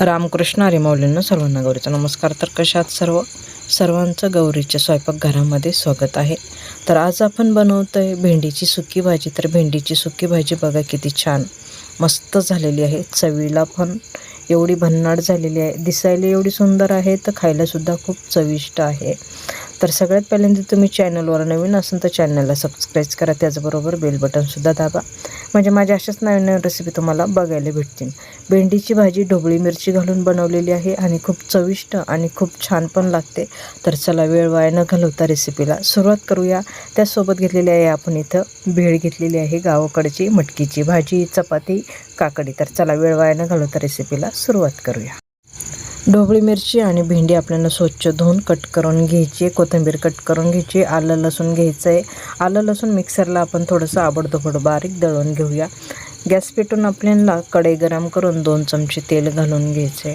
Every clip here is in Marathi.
रामकृष्ण हरी माऊलींना सर्वांना गौरीचा नमस्कार. तर कशात सर्व सर्वांचं गौरीच्या स्वयंपाकघरामध्ये स्वागत आहे. तर आज आपण बनवतो आहे भेंडीची सुकी भाजी. तर भेंडीची सुकी भाजी बघा किती छान मस्त झालेली आहे. चवीला पण एवढी भन्नाट झालेली आहे. दिसायला एवढी सुंदर आहे तर खायलासुद्धा खूप चविष्ट आहे. तर सगळ्यात पहिल्यांदा तुम्ही चॅनलवर नवीन असेल तर चॅनलला सबस्क्राईब करा. त्याचबरोबर बेल बटनसुद्धा दाबा. म्हणजे माझ्या अशाच नवीन नवीन रेसिपी तुम्हाला बघायला भेटतील. भेंडीची भाजी ढोबळी मिरची घालून बनवलेली आहे आणि खूप चविष्ट आणि खूप छान पण लागते. तर चला वेळ वाया न घालवता रेसिपीला सुरुवात करूया. त्यासोबत घेतलेली आहे आपण इथं भेळ घेतलेली आहे गावाकडची मटकीची भाजी चपाती काकडी. तर चला वेळ वाया न घालवता रेसिपीला सुरुवात करूया. ढोबळी मिरची आणि भेंडी आपल्याला स्वच्छ धुवून कट करून घ्यायची कोथिंबीर कट करून घ्यायची आलं लसूण घ्यायचं आहे. आलं लसूण मिक्सरला आपण थोडंसं आबडधोबड बारीक दळून घेऊया. गॅस पेटून आपल्याला कढई गरम करून दोन चमचे तेल घालून घ्यायचं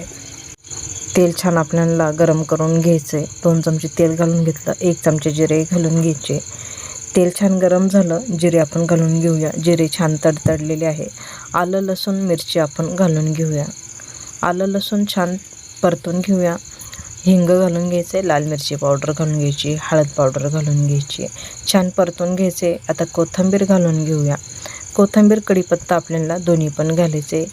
तेल छान आपल्याला गरम करून घ्यायचं आहे. दोन चमचे तेल घालून घेतलं एक चमचे जिरे घालून घ्यायचे तेल छान गरम झालं जिरे आपण घालून घेऊया. जिरे छान तडतडलेले आहे. आलं लसूण मिरची आपण घालून घेऊया. आलं लसूण छान परतून घेऊया. हिंग घालून घ्यायचे लाल मिरची पावडर घालून घ्यायची हळद पावडर घालून घ्यायची. छान परतून घ्यायचे. आता कोथिंबीर घालून घेऊया. कोथिंबीर कढीपत्ता आपल्याला दोन्ही पण घालायचे.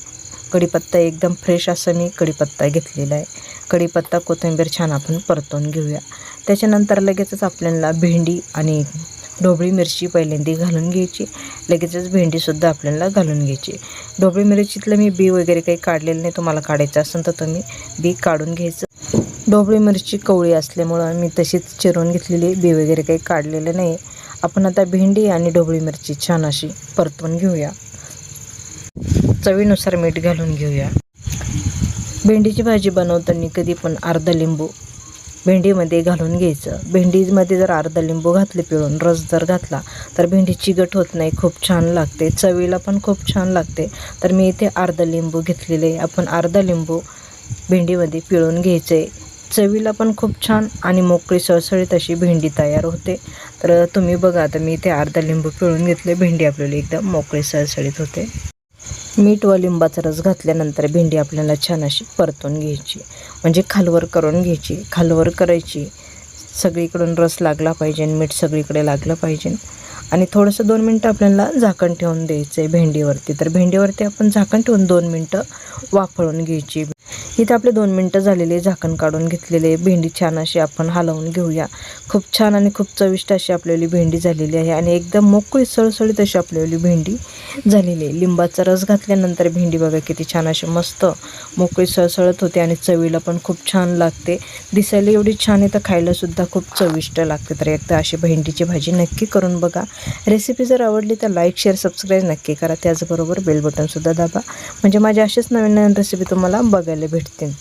कढीपत्ता एकदम फ्रेश असं मी कढीपत्ता घेतलेला आहे. कढीपत्ता कोथिंबीर छान आपण परतून घेऊया. त्याच्यानंतर लगेचच आपल्याला भेंडी आणि ढोबळी मिरची पहिल्यांदा घालून घ्यायची. लगेचच भेंडीसुद्धा आपल्याला घालून घ्यायची. ढोबळी मिरचीतलं मी बी वगैरे काही काढलेलं नाही तुम्हाला काढायचं असेल तर तुम्ही बी काढून घ्यायचं. ढोबळी मिरची कवळी असल्यामुळं मी तशीच चिरून घेतलेली बी वगैरे काही काढलेलं नाही. आपण आता भेंडी आणि ढोबळी मिरची छान अशी परतून घेऊया. चवीनुसार मीठ घालून घेऊया. भेंडीची भाजी बनवताना कधी पण अर्धा लिंबू भेंडीमध्ये घालून घ्यायचं. भेंडीमध्ये जर अर्धा लिंबू घातले पिळून रस जर घातला तर भेंडी चिगट होत नाही खूप छान लागते. चवीला पण खूप छान लागते. तर मी इथे अर्धा लिंबू घेतलेले. आपण अर्धा लिंबू भेंडीमध्ये पिळून घ्यायचे. चवीला पण खूप छान आणि मोकळी सळसळीत अशी भेंडी तयार होते. तर तुम्ही बघा आता मी इथे अर्धा लिंबू पिळून घेतले. भेंडी आपल्याला एकदम मोकळी सळसळीत होते. मीठ व लिंबाचा रस घातल्यानंतर भेंडी आपल्याला छान अशी परतून घ्यायची. म्हणजे खालवर करून घ्यायची. खालवर करायची. सगळीकडून रस लागला पाहिजे मीठ सगळीकडे लागलं पाहिजे. आणि थोडंसं दोन मिनटं आपल्याला झाकण ठेवून द्यायचं आहे भेंडीवरती. तर भेंडीवरती आपण झाकण ठेवून दोन मिनटं वाफळून घ्यायची. इथे आपले दोन मिनटं झालेले झाकण काढून घेतलेले भेंडी छान अशी आपण हलवून घेऊया. खूप छान आणि खूप चविष्ट अशी आपल्याली भेंडी झालेली आहे आणि एकदम मोकळी सळसळीत अशी आपल्याली भेंडी झालेली आहे. लिंबाचा रस घातल्यानंतर भेंडी बघा किती छान अशी मस्त मोकळी सळसळत होते आणि चवीला पण खूप छान लागते. दिसायला एवढी छान आहे तर खायलासुद्धा खूप चविष्ट लागते. तर एकदा अशी भेंडीची भाजी नक्की करून बघा. रेसिपी जर आवडली तर लाईक शेअर सबस्क्राईब नक्की करा. त्याचबरोबर बेल बटनसुद्धा दाबा. म्हणजे माझ्या असेच नवीन नवीन रेसिपी तुम्हाला बघायला भेटतील.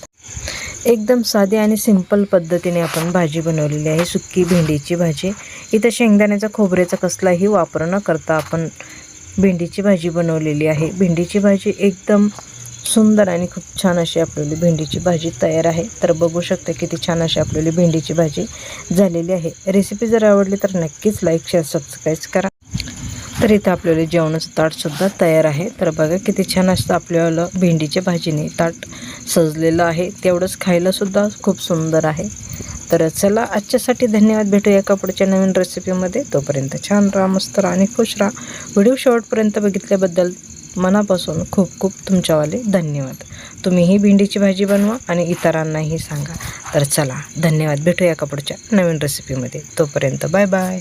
एकदम साधी आणि सिंपल पद्धतीने आपण भाजी बनवलेली आहे. सुक्की भेंडीची भाजी. इथं शेंगदाण्याचा खोबऱ्याचा कसलाही वापर न करता आपण भेंडीची भाजी बनवलेली आहे. भेंडीची भाजी एकदम सुंदर आणि खूप छान अशी आपल्याली भेंडीची भाजी तयार आहे. तर बघू शकता किती छान अशी आपल्याली भेंडीची भाजी झालेली आहे. रेसिपी जर आवडली तर नक्कीच लाईक शेअर सबस्क्राईब करा. तर इथं आपल्याला जेवणाचं ताटसुद्धा तयार आहे. तर बघा किती छान असतं आपल्याला भेंडीच्या भाजीने ताट सजलेलं आहे. तेवढंच खायलासुद्धा खूप सुंदर आहे. तर चला आजच्यासाठी धन्यवाद. भेटूया या कपड्याच्या नवीन रेसिपीमध्ये तोपर्यंत छान राहा मस्त राहा आणि खुश राहा. व्हिडिओ शेवटपर्यंत बघितल्याबद्दल मनापासून खूप खूप तुमच्यावाले धन्यवाद. तुम्हीही भेंडीची भाजी बनवा आणि इतरांनाही सांगा. तर चला धन्यवाद. भेटूया या पुढच्या नवीन रेसिपीमध्ये तोपर्यंत बाय बाय.